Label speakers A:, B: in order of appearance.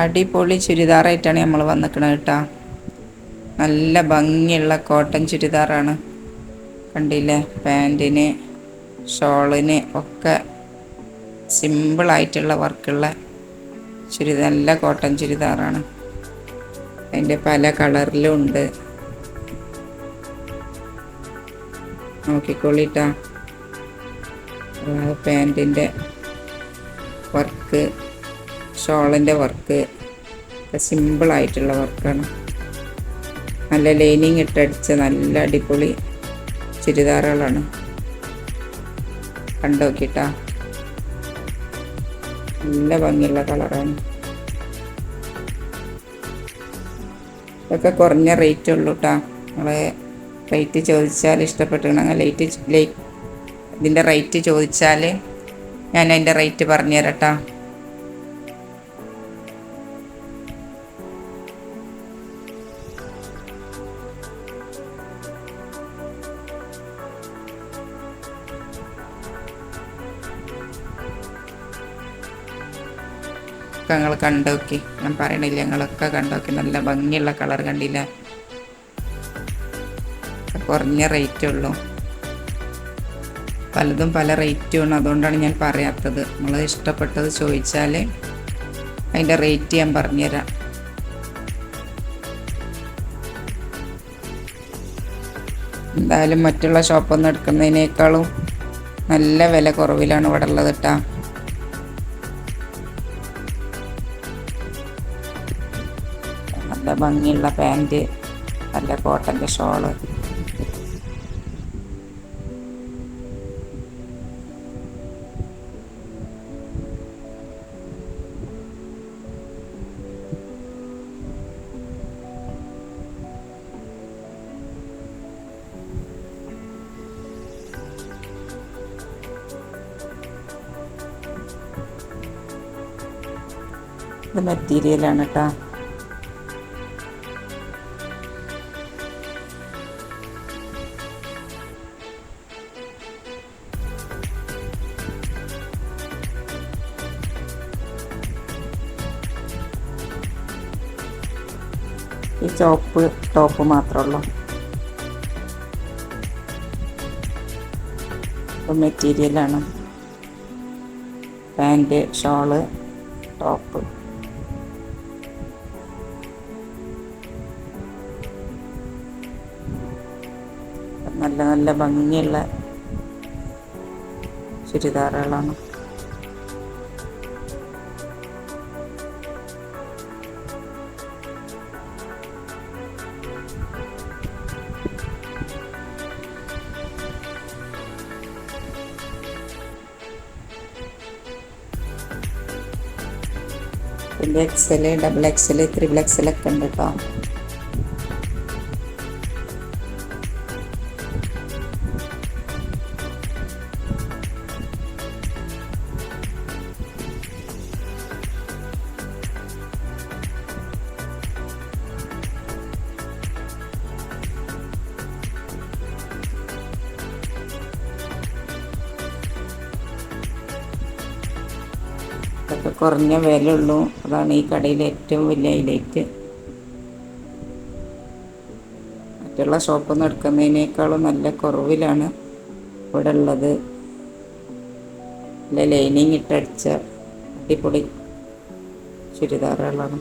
A: അടിപൊളി ചുരിദാറായിട്ടാണ് നമ്മൾ വന്നിക്കണത് കേട്ടോ. നല്ല ഭംഗിയുള്ള കോട്ടൺ ചുരിദാറാണ്. കണ്ടില്ലേ? പാന്റിന് ഷോളിന് ഒക്കെ സിമ്പിളായിട്ടുള്ള വർക്കുള്ള ചുരിദാർ നല്ല കോട്ടൺ ചുരിദാറാണ്. അതിന്റെ പല കളറിലും ഉണ്ട്. നോക്കിക്കോളിട്ടാ. പാന്റിന്റെ വർക്ക് ഷോളിന്റെ വർക്ക് സിമ്പിളായിട്ടുള്ള വർക്കാണ്. നല്ല ലൈനിങ് ഇട്ടടിച്ച നല്ല അടിപൊളി ചുരിദാറുകളാണ്. കണ്ടോക്കിട്ടാ. നല്ല ഭംഗിയുള്ള കളറാണ്. ഇതൊക്കെ കുറഞ്ഞ റേറ്റ് ഉള്ളൂ കേട്ടോ നിങ്ങൾ റേറ്റ് ചോദിച്ചാൽ ഇഷ്ടപ്പെട്ടിട്ടുണ്ടെങ്കിൽ ലൈറ്റ് ലൈ ഇതിന്റെ റേറ്റ് ചോദിച്ചാൽ ഞാൻ അതിന്റെ റേറ്റ് പറഞ്ഞു തരാം കേട്ടോ ഒക്കെ നിങ്ങൾ കണ്ടോക്കി. ഞാൻ പറയണില്ല ഞങ്ങളൊക്കെ കണ്ടോക്കി. നല്ല ഭംഗിയുള്ള കളർ കണ്ടില്ല. കുറഞ്ഞ റേറ്റ് ഉള്ളൂ. പലതും പല റേറ്റുമാണ് അതുകൊണ്ടാണ് ഞാൻ പറയാത്തത്. നമ്മൾ ഇഷ്ടപ്പെട്ടത് ചോദിച്ചാൽ അതിന്റെ റേറ്റ് ഞാൻ പറഞ്ഞുതരാം. എന്തായാലും മറ്റുള്ള ഷോപ്പൊന്നും എടുക്കുന്നതിനേക്കാളും നല്ല വില കുറവിലാണ് ഇവിടെ ഉള്ളത് കേട്ടോ നല്ല ഭംഗിയുള്ള പാന്റ് നല്ല കോട്ടന്റെ ഷോൾ. ഇത് മെറ്റീരിയലാണ് കേട്ടോ ഈ ചോപ്പ് ടോപ്പ് മാത്രമേ ഉള്ളൂ. മെറ്റീരിയലാണ് പാന്റ് ഷോൾ ടോപ്പ്. നല്ല നല്ല ഭംഗിയുള്ള ചുരിദാറുകളാണ്. Full XL double XL triple XL select பண்ணிருக்கோம் ഇതൊക്കെ കുറഞ്ഞ വില ഉള്ളൂ അതാണ് ഈ കടയിലെ ഏറ്റവും വലിയ ഹൈലൈറ്റ് മറ്റുള്ള ഷോപ്പിൽ നിന്ന് എടുക്കുന്നതിനേക്കാളും നല്ല കുറവിലാണ് ഇവിടെ ഉള്ളത്. നല്ല ലൈനിങ് ഇട്ടടിച്ച അടിപൊളി ചുരിദാറുകളാണ്.